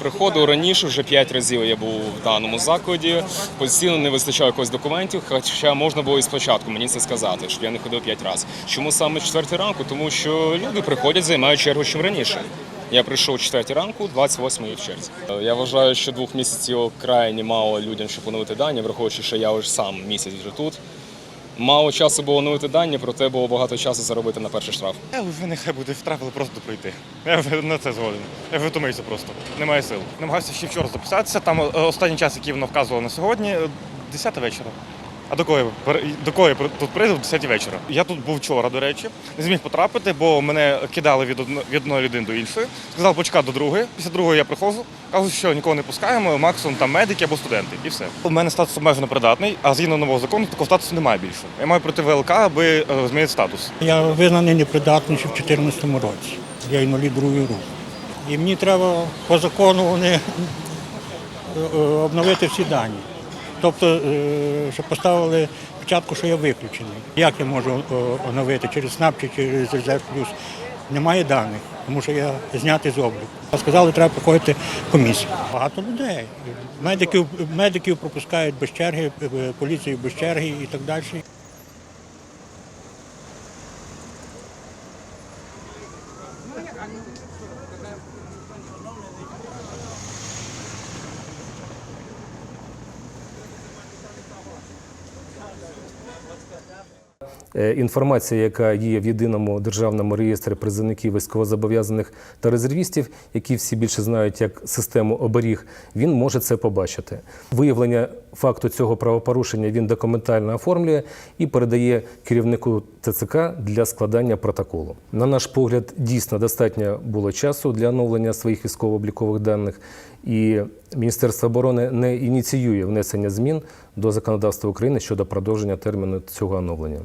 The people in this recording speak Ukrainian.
Приходив раніше, вже п'ять разів я був в даному закладі. Постійно не вистачало якогось документів, хоча можна було і спочатку мені це сказати, щоб я не ходив п'ять разів. Чому саме четвертий ранку? Тому що люди приходять, займають чергу чим раніше. Я прийшов 4 ранку, 28 в черзі. Я вважаю, що двох місяців крайні мало людям, щоб поновити дані, враховуючи, що я вже сам місяць вже тут. Мало часу було оновити дані, проте було багато часу заробити на перший штраф. Я вже нехай буде штраф, але просто пройти. Я вже на це згоден. Я витомився втомився просто. Немає сил. Намагався ще вчора записатися. Там е, останній час, який воно вказувало на сьогодні, е, 10 вечора. А до я до при- тут прийду в 10 вечора? Я тут був вчора, до речі, не зміг потрапити, бо мене кидали від одно- від одної людини до іншої. Сказав почекати до другої. Після другої я приходжу. Кажуть, що нікого не пускаємо, максимум там медики або студенти, і все. У мене статус обмежено придатний, а згідно нового закону такого статусу немає більше. Я маю пройти ВЛК, аби е, змінити статус. Я визнаний непридатним ще в 2014 році. Я інвалід другої групи. І мені треба по закону вони е, е, обновити всі дані. Тобто, е, щоб поставили спочатку, що я виключений. Як я можу е, оновити через СНАП чи через Резерв Плюс? Немає даних, тому що я знятий з обліку. Сказали, треба проходити комісію. Багато людей. Медиків, медиків пропускають без черги, е, поліцію без черги і так далі. Інформація, яка є в єдиному державному реєстрі призовників військовозобов'язаних та резервістів, які всі більше знають як систему оберіг, він може це побачити. Виявлення факту цього правопорушення він документально оформлює і передає керівнику ТЦК для складання протоколу. На наш погляд, дійсно достатньо було часу для оновлення своїх військово-облікових даних, і Міністерство оборони не ініціює внесення змін до законодавства України щодо продовження терміну цього оновлення.